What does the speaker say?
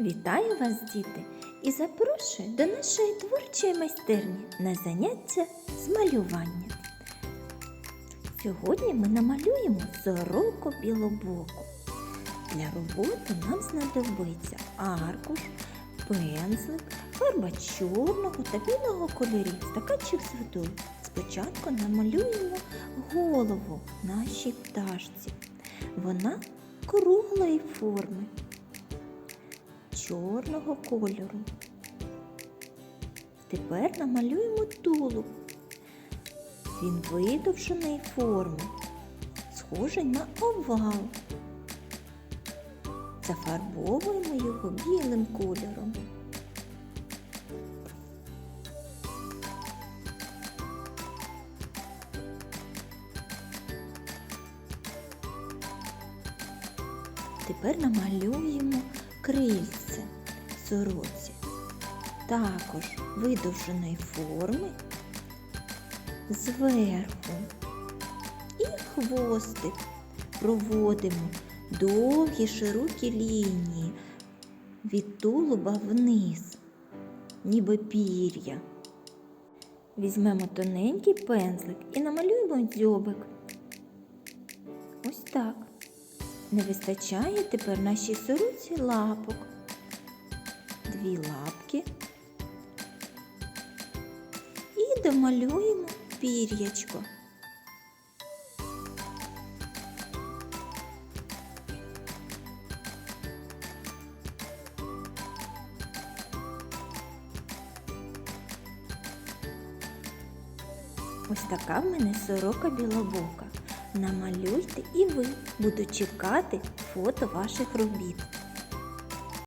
Вітаю вас, діти, і запрошую до нашої творчої майстерні на заняття з малювання. Сьогодні ми намалюємо сороку білобоку. Для роботи нам знадобиться аркуш, пензлик, фарба чорного та білого кольорів, стаканчик з водою. Спочатку намалюємо голову нашій пташці. Вона круглої форми чорного кольору. Тепер намалюємо тулуб. Він видовженої форми, схожий на овал. Зафарбовуємо його білим кольором. Тепер намалюємо крильце сороці, також видовженої форми зверху і хвостик проводимо довгі широкі лінії від тулуба вниз, ніби пір'я. Візьмемо тоненький пензлик і намалюємо дзьобик. Ось так. Не вистачає тепер нашій сороці лапок. Дві лапки. І домалюємо пір'ячко. Ось така в мене сорока білобока. Намалюйте і ви. Буду чекати фото ваших робіт.